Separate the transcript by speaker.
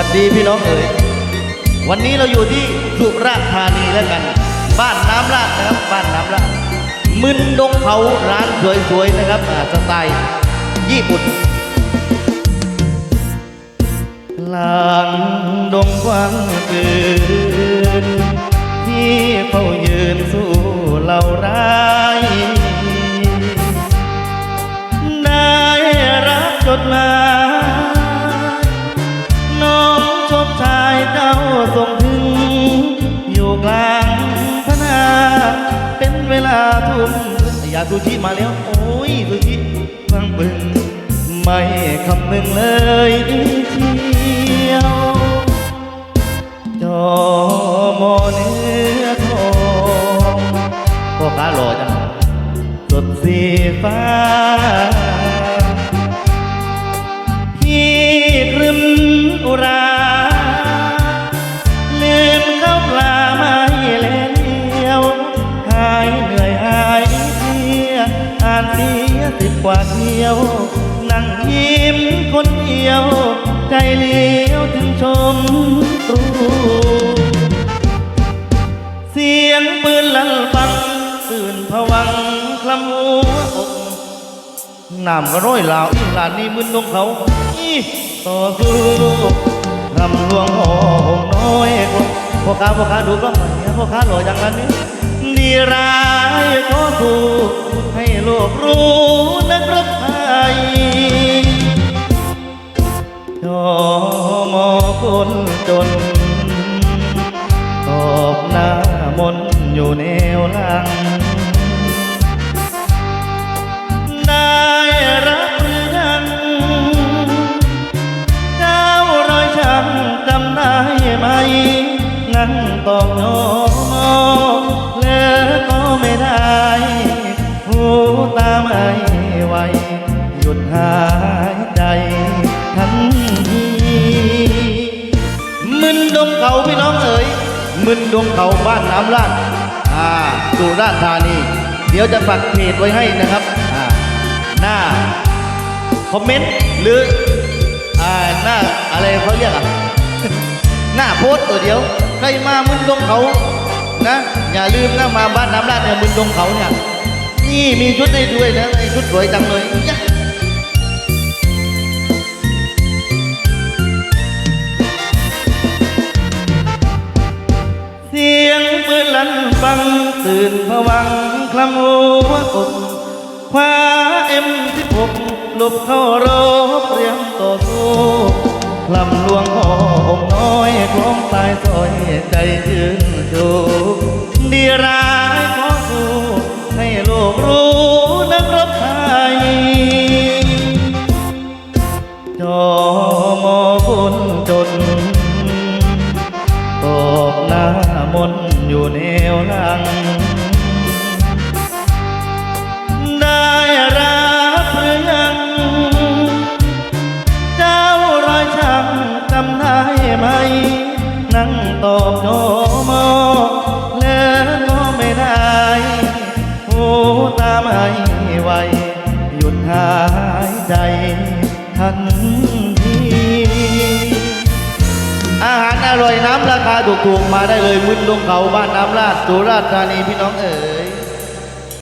Speaker 1: วัสดีพี่น้องเอ๋ยวันนี้เราอยู่ที่สุราษฎร์ธานีแล้วกัน บ้านน้ำลาดนะครับ บ้านน้ำลาดมึนดงเขาร้านสวยๆนะครับอาสไตล์ญี่ปุ่นกลางดงกว้างเกินที่เฝ้ายืนสู้เหล่าร้ายได้ กลางพนา เป็นเวลาทุ่มอย่าซูชิมาแล้ว โอ้ยซูชิฟังบึงไม่คำนึงเลยเชียวจอมอเนื้อทองพ่อค้าหล่อจังสดสีฟ้าพี่ครึมอุรา ยวนั่งยิ้มคนเดียว ใจเลี้ยวถึงชมตรูเสียงปืนลั่นปังตื่นผวังคลำหัวอกน้ำก็ร้อยลาวอีหลานนี่มึนลงเขาอีต่อสู้รำลวงหอหงน้อยพ่อค้าพ่อค้าดูก็หน่อยนะพ่อค้าหล่ออย่างนั้นนี่ ดีร้ายขอสู้ให้โลกรู้นักรบไทยจอมอคนจน ตอบหน้ามนอยู่แนวหลัง ได้รับหรือยังเจ้ารอยช้ำจำได้ไหมนั่งตอบโนเหยุดหายใจทันทีมึนดงเขาพี่น้องเอ๋ยมึนดงเขาบ้านน้ำลาดอ่าสุราษฎร์ธานี เดี๋ยวจะปักเพจไว้ให้นะครับอ่าหน้าคอมเมนต์หรืออ่าหน้าอะไรเขาเรียกอะหน้าโพสต์ตัวเดียวใครมามึนดงเขานะอย่าลืมนะมาบ้านน้ำลาดเนี่ยมึนดงเขาเนี่ยนี่มีชุดให้ด้วยนะชุดสวยจังเลยย ฟังตื่นผวังคลำหัวอกคว้าเอ็มสิบหกหลบเข้ารบเตรียมต่อสู้คลำลวงหอองน้อยคล้องตายซอยใจยืนดูดีร้ายขอสู้ให้โลกรู้นักรบไทยจอมอคนจนตอบหน้ามน อยู่แนวหลัง ได้รับหรือยัง เจ้ารอยช้ำจำได้ไหม นั่งตอบโนมอแล้วก็ไม่ได้หูตาไม่ไหวหยุดหายใจทัน อาหารอร่อยน้ำราคาถูกๆมาได้เลยมึนลงเขาบ้านน้ำราดสุราษฎร์ธานีพี่น้องเอ๋ย